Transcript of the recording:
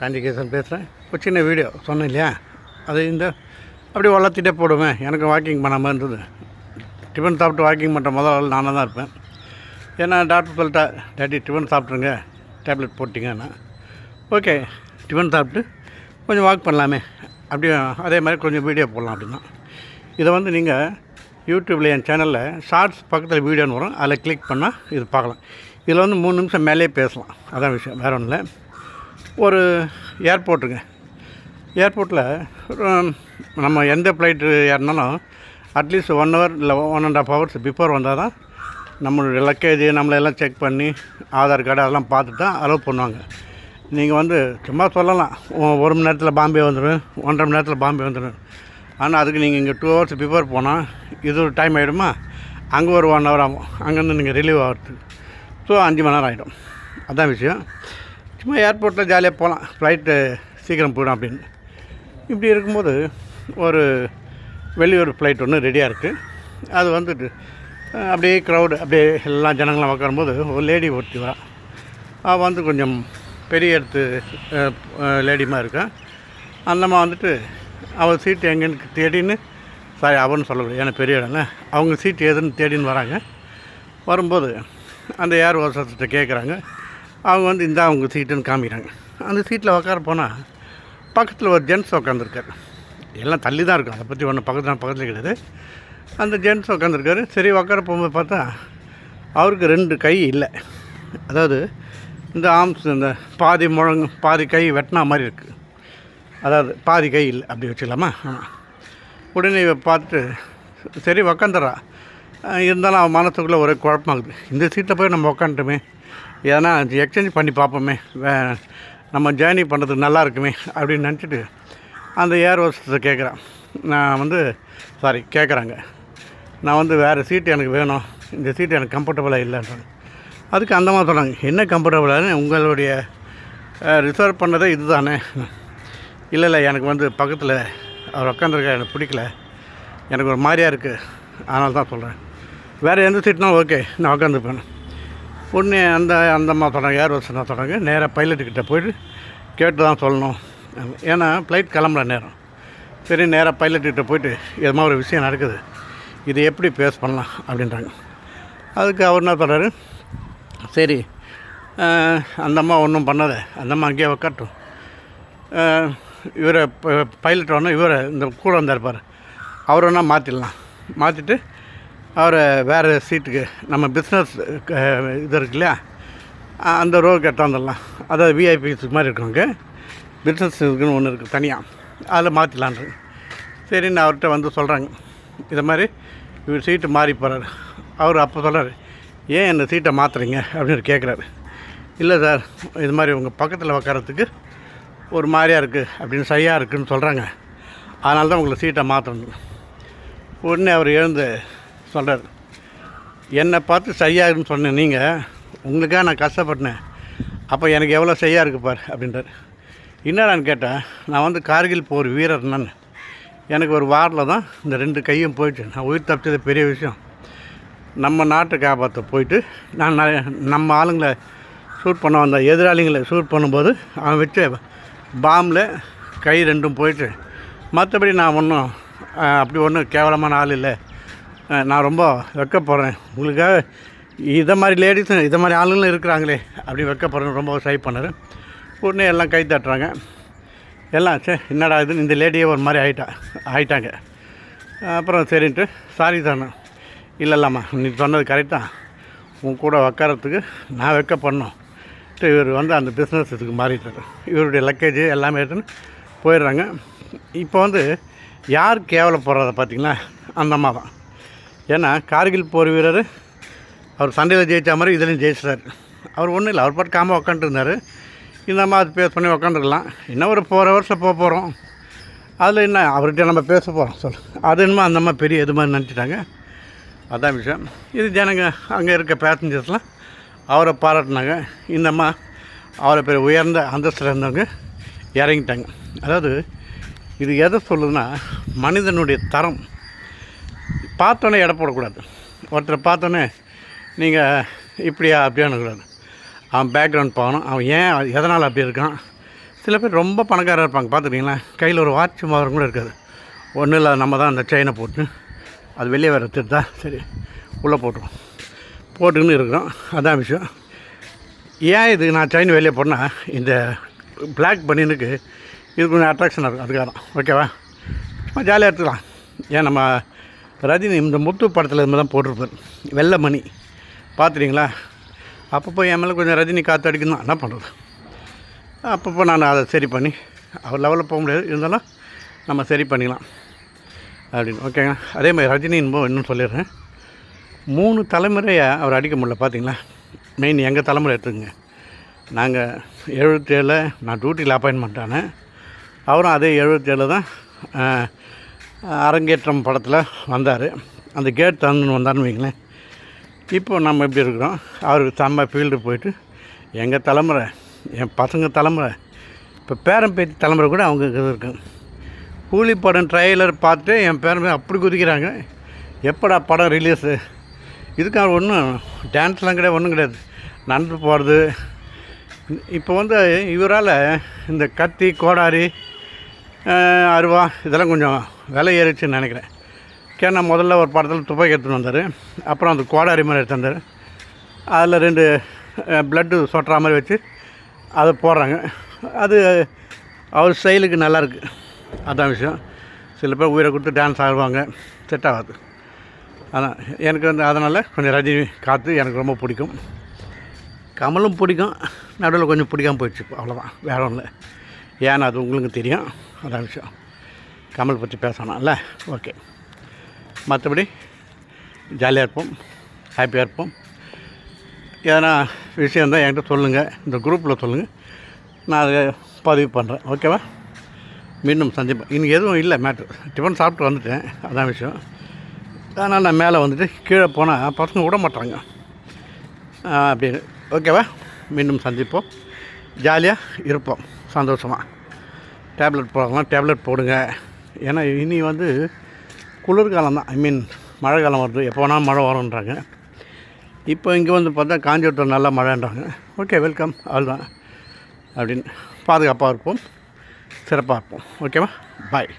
காஞ்சிகேசன் பேசுகிறேன். ஒரு சின்ன வீடியோ சொன்னேன் இல்லையா? அது இந்த அப்படியே வளர்த்திட்டே போடுவேன் எனக்கு வாக்கிங் பண்ணாமல் இருந்தது. டிஃபன் சாப்பிட்டு வாக்கிங் பண்ணுற முதல் ஆள் நானாக தான் இருப்பேன். ஏன்னா டாக்டர் சொல்லிட்டா டேடி டிஃபன் சாப்பிட்ருங்க டேப்லெட் போட்டிங்கன்னா. ஓகே டிஃபன் சாப்பிட்டு கொஞ்சம் வாக் பண்ணலாமே. அப்படியே அதே மாதிரி கொஞ்சம் வீடியோ போடலாம் அப்படின்னா. இதை வந்து நீங்கள் யூடியூப்பில் என் சேனலில் ஷார்ட்ஸ் பக்கத்தில் வீடியோன்னு வரும். அதில் கிளிக் பண்ணால் இது பார்க்கலாம். இதில் வந்து மூணு நிமிஷம் மேலேயே பேசலாம். அதான் விஷயம் வேறு ஒன்றும் இல்லை. ஒரு ஏர்போர்ட்டுங்க. ஏர்போர்ட்டில் நம்ம எந்த ஃப்ளைட்டு ஏறினாலும் அட்லீஸ்ட் ஒன் ஹவர் இல்லை one and half hours before வந்தால் தான் நம்மளுடைய லக்கேஜ் நம்மளெல்லாம் செக் பண்ணி ஆதார் கார்டு அதெல்லாம் பார்த்துட்டு தான் அலோவ் பண்ணுவாங்க. நீங்கள் வந்து சும்மா சொல்லலாம் ஒரு மணி நேரத்தில் பாம்பே வந்துடும் ஒன்றரை மணி நேரத்தில் பாம்பே வந்துடும் ஆனால் அதுக்கு நீங்கள் இங்கே டூ ஹவர்ஸ் பிஃபோர் போனால் இது ஒரு டைம் ஆகிடுமா அங்கே ஒரு ஒன் ஹவர் ஆகும். அங்கேருந்து நீங்கள் ரிலீவ் ஆகிறதுக்கு. ஸோ அஞ்சு மணி நேரம் ஆகிடும் அதான் விஷயம். சும்மா ஏர்போர்ட்டில் ஜாலியாக போகலாம். ஃப்ளைட்டு சீக்கிரம் போயிடும் அப்படின்னு. இப்படி இருக்கும்போது ஒரு வெளியூர் ஃப்ளைட் ஒன்று ரெடியாக இருக்குது அது வந்துட்டு அப்படியே க்ரௌடு அப்படியே எல்லா ஜனங்களும் உட்காரும்போது ஒரு லேடி ஒருத்தி வரா. அவள் வந்து கொஞ்சம் பெரிய இடத்து லேடிமா இருக்கா. அந்தம்மா வந்துட்டு அவள் சீட்டு எங்கேன்னு தேடின்னு சாரி அவன்னு சொல்லக்கூடிய ஏன்னா பெரிய இடம்ல அவங்க சீட்டு எதுன்னு தேடின்னு வராங்க. வரும்போது அந்த ஏர் ஹோஸ்டர்கிட்ட கேட்குறாங்க. அவங்க வந்து இந்தா அவங்க சீட்டுன்னு காமிக்கிறாங்க. அந்த சீட்டில் உட்கார போனால் பக்கத்தில் ஒரு ஜென்ட்ஸ் உட்காந்துருக்காரு எல்லாம் தள்ளி தான் இருக்கும். அதை பற்றி ஒன்றும் பக்கத்தில் பக்கத்தில் கிடையாது. அந்த ஜென்ட்ஸ் உட்காந்துருக்காரு சரி உட்கார போகும்போது பார்த்தா அவருக்கு ரெண்டு கை இல்லை. அதாவது இந்த ஆம்ஸ் இந்த பாதி முழங்கு பாதி கை வெட்டினா மாதிரி இருக்குது அதாவது பாதி கை இல்லை அப்படி வச்சுக்கலாமா? ஆமாம் உடனே இவ பார்த்துட்டு சரி உக்காந்துடுறா. இருந்தாலும் அவன் மனசுக்குள்ளே ஒரே குழப்பமாகுது. இந்த சீட்டில் போய் நம்ம உக்காந்துட்டோமே. ஏன்னா எக்ஸ்சேஞ்ச் பண்ணி பார்ப்போமே. வே நம்ம ஜேர்னி பண்ணுறதுக்கு நல்லா இருக்குமே அப்படின்னு நினச்சிட்டு அந்த ஏர் ஹோஸ்டத்தை கேட்குறான் நான் வந்து சாரி கேட்குறாங்க நான் வந்து வேறு சீட்டு எனக்கு வேணும். இந்த சீட்டு எனக்கு கம்ஃபர்டபுளாக இல்லைன்றாங்க. அதுக்கு அந்த மாதிரி சொன்னாங்க. என்ன கம்ஃபர்டபுளாக உங்களுடைய ரிசர்வ் பண்ணதே இது தானே இல்லை இல்லை எனக்கு வந்து பக்கத்தில் அவர் உட்காந்துருக்க எனக்கு பிடிக்கல. எனக்கு ஒரு மாதிரியாக இருக்குது அதனால தான் சொல்கிறேன் வேறு எந்த சீட்னால் ஓகே நான் உட்காந்துருப்பேன் உடனே அந்த அந்த அம்மா சொன்னாங்க ஏர் வசனா சொன்னாங்க நேராக பைலட்டுக்கிட்ட போயிட்டு கேட்டு தான் சொல்லணும். ஏன்னா ஃப்ளைட் கிளம்புற நேரம். சரி நேராக பைலட்டுக்கிட்ட போயிட்டு எதுமா ஒரு விஷயம் நடக்குது இது எப்படி பேஸ் பண்ணலாம் அப்படின்றாங்க. அதுக்கு அவர் என்ன சொல்கிறாரு சரி அந்த அம்மா ஒன்றும் பண்ணாத அந்த அம்மா அங்கேயே உக்காட்டும். இவரை பைலட் வேணும் இவரை இந்த கூட வந்தார் பாரு அவர் வேணால் மாற்றிடலாம் மாற்றிட்டு அவரை வேறு சீட்டுக்கு நம்ம பிஸ்னஸ் இது இருக்கு இல்லையா? அந்த அந்த ரோக்கு எடுத்தாந்துடலாம் அதாவது விஐபிஸ் மாதிரி இருக்கவங்க. பிஸ்னஸ் இருக்குன்னு ஒன்று இருக்குது தனியாக அதில் மாற்றிடலான்றது சரின்னு அவர்கிட்ட வந்து சொல்கிறாங்க இதை மாதிரி இவர் சீட்டு மாறி போகிறாரு அவர் அப்போ சொல்கிறார் ஏன் என்னை சீட்டை மாற்றுறீங்க அப்படின்னு கேட்குறாரு இல்லை சார் இது மாதிரி உங்கள் பக்கத்தில் உக்காரத்துக்கு ஒரு மாதிரியாக இருக்குது அப்படின்னு சரியாக இருக்குதுன்னு சொல்கிறாங்க அதனால தான் உங்களை சீட்டை மாற்றணும் உடனே அவர் எழுந்து சொல்கிறார் என்னை பார்த்து சரியாகுன்னு சொன்னேன் நீங்கள் உங்களுக்காக நான் கஷ்டப்பட்டேன். அப்போ எனக்கு எவ்வளோ சரியாக இருக்குது பார் அப்படின்றார். என்னடான்னு கேட்டேன் நான் வந்து கார்கில் போர் வீரர் நான். எனக்கு ஒரு வாரில் தான் இந்த ரெண்டு கையும் போயிடுச்சு நான் உயிர் தப்பிச்சது பெரிய விஷயம். நம்ம நாட்டை காப்பாற்ற போயிட்டு நான் நம்ம ஆளுங்களை ஷூட் பண்ண வந்த எதிராளிங்களை ஷூட் பண்ணும்போது அவன் வச்ச பாம்பில் கை ரெண்டும் போயிட்டு மற்றபடி நான் ஒன்றும் அப்படி ஒன்றும் கேவலமான ஆள் இல்லை. நான் ரொம்ப வைக்க போகிறேன் உங்களுக்காக இதை மாதிரி லேடிஸும் இதை மாதிரி ஆளுங்களும் இருக்கிறாங்களே அப்படி வைக்க போகிறேன்னு ரொம்ப ட்ரை பண்ணார். உடனே எல்லாம் கை தட்டுறாங்க. எல்லாம் சே என்னடா இதுன்னு இந்த லேடியே ஒரு மாதிரி ஆகிட்டா ஆயிட்டாங்க. அப்புறம் சரின்ட்டு சாரி தானே இல்லை இல்லாமா நீ சொன்னது கரெக்டாக உன் கூட உக்காரத்துக்கு நான் வைக்க பண்ணோம் இவர் வந்து அந்த பிஸ்னஸ் இதுக்கு மாறிட்டார். இவருடைய லக்கேஜ் எல்லாமே எடுத்துன்னு போயிடுறாங்க. இப்போ வந்து யார் கேவலப்படுறத பார்த்திங்கன்னா அந்த அம்மா தான். ஏன்னா கார்கில் போர் வீரர் அவர் சண்டையில் ஜெயித்த மாதிரி இதுலேயும் ஜெயிச்சிட்டார். அவர் ஒன்றும் இல்லை அவர் பாட்டு காம உக்காந்துருந்தார். இந்த அம்மா அது பேஸ் பண்ணி உக்காந்துருக்கலாம். இன்னும் ஒரு ஃபோர் ஹவர்ஸில் போக போகிறோம் அதில் என்ன அவர்கிட்ட நம்ம பேச போகிறோம் சொல் அது என்னமோ அந்த அம்மா பெரிய இது மாதிரி நினச்சிட்டாங்க. அதான் விஷயம். இது ஜனங்க அங்கே இருக்க பேசஞ்சர்ஸ்லாம் அவரை பாராட்டினாங்க. இந்த அம்மா அவரை பெரிய உயர்ந்த அந்தஸ்தில் இருந்தவங்க இறங்கிட்டாங்க. அதாவது இது எதை சொல்லுதுன்னா மனிதனுடைய தரம் பார்த்தோன்னே எடை போடக்கூடாது. ஒருத்தரை பார்த்தோன்னே நீங்கள் இப்படியா அப்படியானக்கூடாது அவன் பேக்ரவுண்ட் பார்க்கணும். அவன் ஏன் எதனால் அப்படி இருக்கான்? சில பேர் ரொம்ப பணக்காரராக இருப்பாங்க. பார்த்துருக்கீங்களா கையில் ஒரு வாட்ச் மாதிரி கூட இருக்காது. ஒன்றும் இல்லை நம்ம தான் அந்த செயினை போட்டு அது வெளியே வர திருத்தா சரி உள்ளே போட்டுருவோம் போட்டுக்கின்னு இருக்கிறோம். அதான் விஷயம். ஏன் இது நான் செயின் வெளியே போனால் இந்த பிளாக் பனியனுக்கு இது கொஞ்சம் அட்ராக்ஷனாக இருக்கும். அதுக்காக தான். ஓகேவா சும்மா ஜாலியாக எடுத்துக்கலாம். ஏன் நம்ம ரஜினி இந்த முத்து படத்தில் இருந்து தான் போட்டிருப்பார். வெள்ளமணி. பார்த்துட்டிங்களா? அப்பப்போ என் மேலே கொஞ்சம் ரஜினி காற்று அடிக்கணும் என்ன பண்ணுறது அப்பப்போ நான் அதை சரி பண்ணி அவர் லெவலில் போக முடியாது. இருந்தாலும் நம்ம சரி பண்ணிக்கலாம். அப்படின்னு. ஓகேங்க அதே மாதிரி ரஜினி என்போ இன்னும் சொல்லிடுறேன். மூணு தலைமுறையை அவர் அடிக்க முடியல. பார்த்தீங்களா? மெயின் எங்கள் தலைமுறை எடுத்துக்கங்க. நாங்கள் எழுபத்தேழில் நான் டியூட்டியில் அப்பாயின்மெண்ட் ஆனேன். அவரும் அதே எழுபத்தேழு தான் அரங்கேற்றம் படத்தில் வந்தார். அந்த கேட் தந்து வந்தார்னு வைங்களேன். இப்போ நம்ம எப்படி இருக்கிறோம்? அவருக்கு செம்ம ஃபீல்டு போயிட்டு எங்கள் தலைமுறை? என் பசங்க தலைமுறை? இப்போ பேரன் பேத்தி தலைமுறை கூட அவங்க இது இருக்கு. கூலி படம் ட்ரைலர் பார்த்துட்டு என் பேரன் அப்படி குதிக்கிறாங்க. எப்படா படம் ரிலீஸு இதுக்காக ஒன்றும் டான்ஸ்லாம் கிடையாது ஒன்றும் கிடையாது. நடந்து போகிறது இப்போ வந்து இவரால் இந்த கத்தி கோடாரி அருவா இதெல்லாம் கொஞ்சம் விலை ஏறிச்சுன்னு நினைக்கிறேன். கேனா முதல்ல ஒரு படத்தில் துப்பாக்கி எடுத்துன்னு வந்தார். அப்புறம் அந்த கோடாரி மாதிரி எடுத்து வந்தார். அதில் ரெண்டு ப்ளட்டு சொட்டுற மாதிரி வச்சு அதை போடுறாங்க. அது அவர் ஸ்டைலுக்கு நல்லாயிருக்கு அதான் விஷயம். சில பேர் உயிரை கொடுத்து டான்ஸ் ஆடுவாங்க. செட் ஆகாது. அதான். எனக்கு வந்து அதனால் கொஞ்சம் ரஜினி காற்று எனக்கு ரொம்ப பிடிக்கும். கமலும் பிடிக்கும். நடுவில் கொஞ்சம் பிடிக்காம போயிடுச்சு. அவ்வளோதான் வேற ஒன்றும் இல்லை. ஏன்னா அது உங்களுக்கு தெரியும். அதான் விஷயம். கமல் பற்றி பேசணும்ல? ஓகே. மற்றபடி ஜாலியாக இருப்போம் ஹாப்பியாக இருப்போம். எதனா விஷயம் இருந்தால் என்கிட்ட சொல்லுங்கள் இந்த குரூப்பில் சொல்லுங்கள் நான் அதை பதிவு பண்ணுறேன். ஓகேவா? மீண்டும் சந்திப்போம். இன்றைக்கி எதுவும் இல்லை மேட்ரு. டிஃபன் சாப்பிட்டு வந்துட்டேன் அதான் விஷயம். அதனால் நான் மேலே வந்துட்டு கீழே போனால் பசங்க விட மாட்டாங்க. அப்படின்னு. ஓகேவா? மீண்டும் சந்திப்போம். ஜாலியாக இருப்போம். சந்தோஷமாக டேப்லெட் போடலாம் டேப்லெட் போடுங்க. ஏன்னா இனி வந்து குளிர்காலம் தான். ஐ மீன் மழை காலம் வருது. எப்போ வேணாலும் மழை வரும்ன்றாங்க. இப்போ இங்கே வந்து பார்த்தா காஞ்சிபுரத்தில் நல்லா மழைன்றாங்க. ஓகே வெல்கம் அவ்வளோதான் அப்படின்னு பாதுகாப்பாக இருப்போம். சிறப்பாக இருப்போம். ஓகேவா பாய்